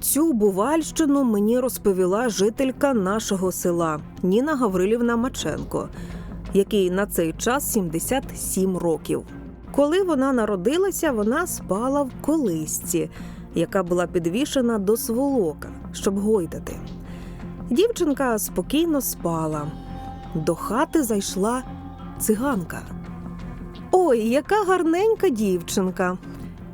Цю бувальщину мені розповіла жителька нашого села Ніна Гаврилівна Маченко, якій на цей час 77 років. Коли вона народилася, вона спала в колисці, яка була підвішена до сволока, щоб гойдати. Дівчинка спокійно спала. До хати зайшла циганка. Ой, яка гарненька дівчинка.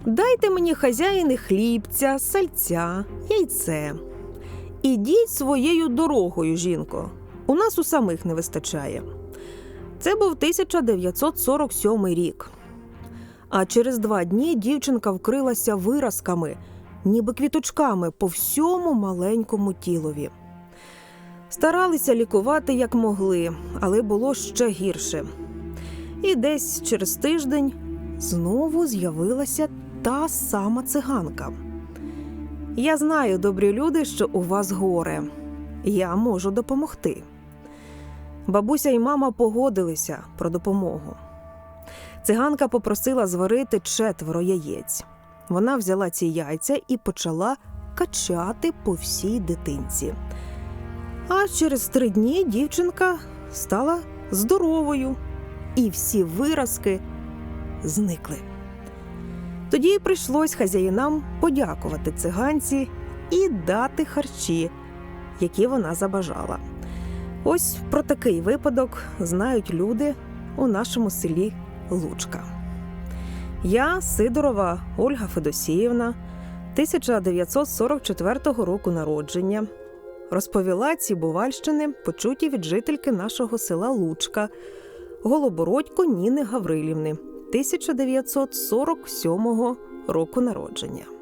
Дайте мені хазяїни хлібця, сальця, яйце. Ідіть своєю дорогою, жінко. У нас у самих не вистачає. Це був 1947 рік. А через два дні дівчинка вкрилася виразками, ніби квіточками по всьому маленькому тілові. Старалися лікувати як могли, але було ще гірше. І десь через тиждень знову з'явилася та сама циганка. Я знаю, добрі люди, що у вас горе. Я можу допомогти. Бабуся і мама погодилися про допомогу. Циганка попросила зварити четверо яєць. Вона взяла ці яйця і почала качати по всій дитинці. А через три дні дівчинка стала здоровою, і всі виразки зникли. Тоді й прийшлось хазяїнам подякувати циганці і дати харчі, які вона забажала. Ось про такий випадок знають люди у нашому селі Лучка. Я Сидорова Ольга Федосіївна, 1944 року народження. Розповіла ці бувальщини, почуті від жительки нашого села Лучка, Голобородько Ніни Гаврилівни, 1947 року народження.